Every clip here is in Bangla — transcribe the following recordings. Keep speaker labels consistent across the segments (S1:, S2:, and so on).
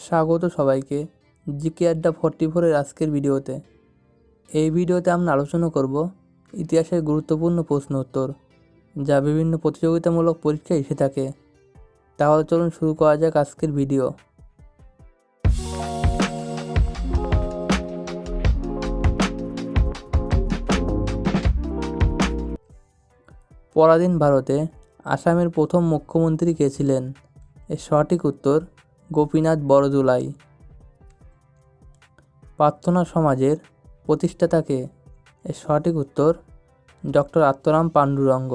S1: স্বাগত সবাইকে জিকে আড্ডা ফর্টি ফোরের আজকের ভিডিওতে। এই ভিডিওতে আমরা আলোচনা করব ইতিহাসের গুরুত্বপূর্ণ প্রশ্ন উত্তর, যা বিভিন্ন প্রতিযোগিতামূলক পরীক্ষায় এসে থাকে। তাহলে চলুন শুরু করা যাক আজকের ভিডিও। পরাধীন ভারতে আসামের প্রথম মুখ্যমন্ত্রী কে ছিলেন? এর সঠিক উত্তর গোপীনাথ বড়দুলাই প্রার্থনা সমাজের প্রতিষ্ঠাতাকে এর সঠিক উত্তর ডক্টর আত্মরাম পাণ্ডুরঙ্গ।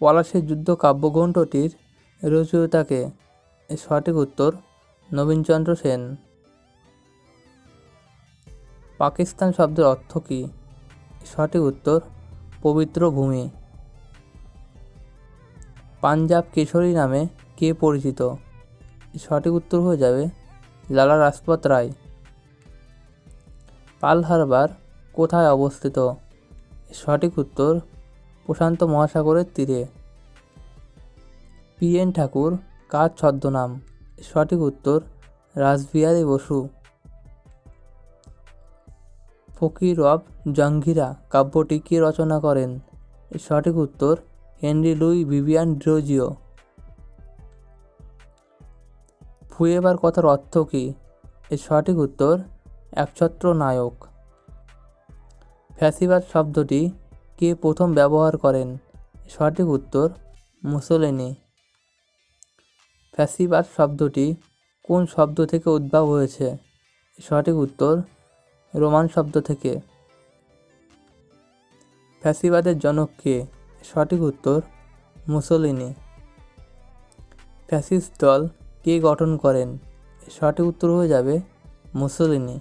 S1: পলাশের যুদ্ধ কাব্যগ্রন্থটির রচয়িতাকে এর সঠিক উত্তর নবীনচন্দ্র সেন। পাকিস্তান শব্দের অর্থ কী? সঠিক উত্তর পবিত্র ভূমি। পাঞ্জাব কেশরী নামে কে পরিচিত? সঠিক উত্তর হয়ে যাবে লালা রাজপথ রায়। পাল হারবার কোথায় অবস্থিত? সঠিক উত্তর প্রশান্ত মহাসাগরের তীরে। পি এন ঠাকুর কার ছদ্মনাম? সঠিক উত্তর রাসবিহারী বসু। ফকির অব জঙ্গিরা কাব্যটি কে রচনা করেন? সঠিক উত্তর হেনরি লুই ভিভিয়ান ড্রোজিও। ফুয়েবার কথার অর্থ কী? এর সঠিক উত্তর একছত্র নায়ক ফ্যাসিবাদ শব্দটি কে প্রথম ব্যবহার করেন? সঠিক উত্তর, মুসোলিনি। ফ্যাসিবাদ শব্দটি কোন শব্দ থেকে উদ্ভব হয়েছে? সঠিক উত্তর, রোমান শব্দ থেকে। ফ্যাসিবাদের জনক কে? সঠিক উত্তর মুসোলিনি। ফ্যাসিস্ট দল কে গঠন করেন? সঠিক উত্তর হয়ে যাবে মুসোলিনি।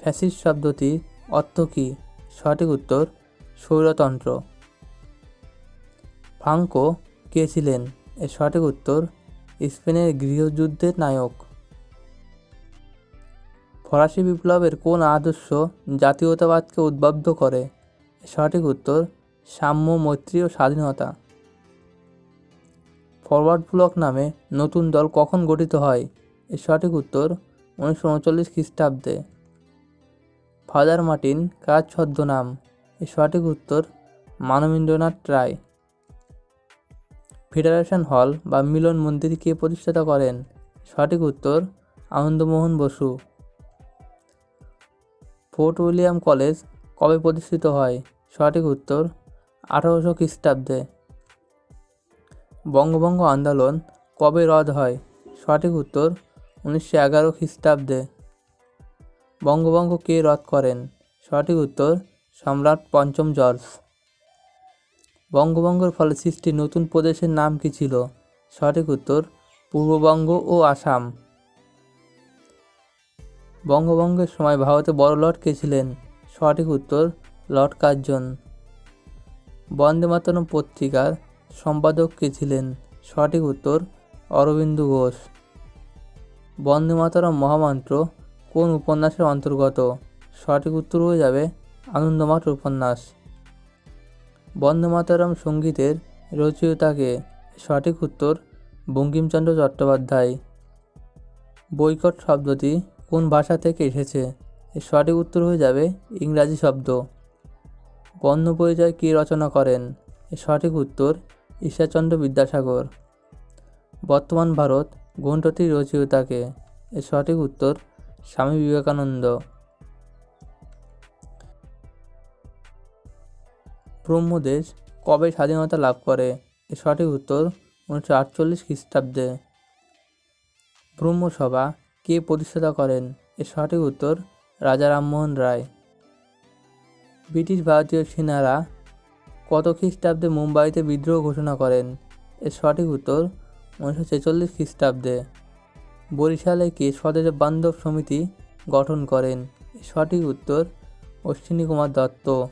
S1: ফ্যাসিস্ট শব্দটি অর্থ কী? সঠিক উত্তর, স্বৈরতন্ত্র। ফ্রাঙ্কো কে ছিলেন? এর সঠিক উত্তর, স্পেনের গৃহযুদ্ধের নায়ক। ফরাসি বিপ্লবের কোন আদর্শ জাতীয়তাবাদকে উদ্বুদ্ধ করে? সঠিক উত্তর সাম্য, মৈত্রী ও স্বাধীনতা। ফরওয়ার্ড ব্লক নামে নতুন দল কখন গঠিত হয়? এর সঠিক উত্তর উনিশশো উনচল্লিশ খ্রিস্টাব্দে। ফাদার মার্টিন কার ছদ্মনাম? এর সঠিক উত্তর মানবেন্দ্রনাথ রায়। ফেডারেশন হল বা মিলন মন্দির কে প্রতিষ্ঠাতা করেন? সঠিক উত্তর Anandamohan Bose. Fort William College কবে প্রতিষ্ঠিত হয়? সঠিক উত্তর আঠারোশো খ্রিস্টাব্দে। বঙ্গভঙ্গ আন্দোলন কবে রদ হয়? সঠিক উত্তর উনিশশো এগারো খ্রিস্টাব্দে। বঙ্গভঙ্গ কে রদ করেন? সঠিক উত্তর সম্রাট পঞ্চম জর্জ। বঙ্গভঙ্গের ফলে সৃষ্টি নতুন প্রদেশের নাম কী ছিল? সঠিক উত্তর পূর্ববঙ্গ ও আসাম। বঙ্গভঙ্গের সময় ভারতে বড় লর্ড কে ছিলেন? সঠিক উত্তর লর্ড কার্জন। বন্দে মাতরম পত্রিকার সম্পাদক কে ছিলেন? সঠিক উত্তর, অরবিন্দ ঘোষ। বন্দে মাতরম মহামন্ত্র কোন উপন্যাসের অন্তর্গত? সঠিক উত্তর হয়ে যাবে আনন্দমাঠ উপন্যাস। বন্দে মাতরম সঙ্গীতের রচয়িতাকে সঠিক উত্তর, বঙ্কিমচন্দ্র চট্টোপাধ্যায়। বৈকট শব্দটি কোন ভাষা থেকে এসেছে? এর সঠিক উত্তর হয়ে যাবে ইংরাজি শব্দ। বর্ণ পরিচয় কে রচনা করেন? এর সঠিক উত্তর ঈশ্বরচন্দ্র বিদ্যাসাগর। বর্তমান ভারত গ্রন্থটির রচয়িতাকে এর সঠিক উত্তর, স্বামী বিবেকানন্দ। ব্রহ্মদেশ কবে স্বাধীনতা লাভ করে? এর সঠিক উত্তর, উনিশশো আটচল্লিশ খ্রিস্টাব্দে। ব্রহ্মসভা কে প্রতিষ্ঠাতা করেন? এর সঠিক উত্তর, রাজা রামমোহন রায়। ব্রিটিশ ভারতীয় সেনারা কত খ্রিস্টাব্দে মুম্বাইতে বিদ্রোহ ঘোষণা করেন? এর সঠিক উত্তর উনিশশো ছেচল্লিশ খ্রিস্টাব্দে। বরিশালে কে স্বদেশ বান্ধব সমিতি গঠন করেন। এর সঠিক উত্তর অশ্বিনী কুমার দত্ত।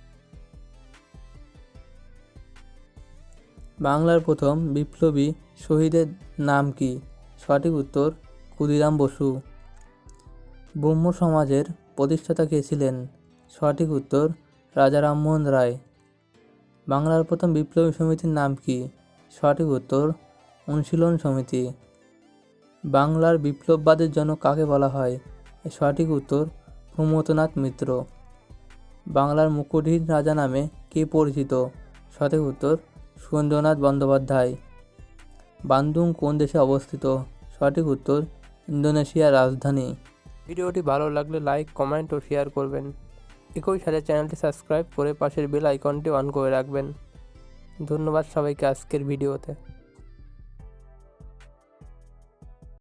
S1: বাংলার প্রথম বিপ্লবী শহীদের নাম কি? সঠিক উত্তর ক্ষুদিরাম বসু। ব্রহ্ম সমাজের প্রতিষ্ঠাতা কে ছিলেন? সঠিক উত্তর রাজা রামমোহন রায়। বাংলার প্রথম বিপ্লবী সমিতির নাম কি? সঠিক উত্তর, অনুশীলন সমিতি। বাংলার বিপ্লববাদের জন্য কাকে বলা হয়? সঠিক উত্তর প্রমথনাথ মিত্র। বাংলার মুকুটহীন রাজা নামে কে পরিচিত? সঠিক উত্তর, সুরেন্দ্রনাথ বন্দ্যোপাধ্যায়। বান্দুং কোন দেশে অবস্থিত? সঠিক উত্তর, ইন্দোনেশিয়ার রাজধানী। ভিডিওটি ভালো লাগলে লাইক কমেন্ট ও শেয়ার করবেন। একই সাথে চ্যানেলটি সাবস্ক্রাইব করে পাশের বেল আইকনটি অন করে রাখবেন। ধন্যবাদ সবাইকে আজকের ভিডিওতে।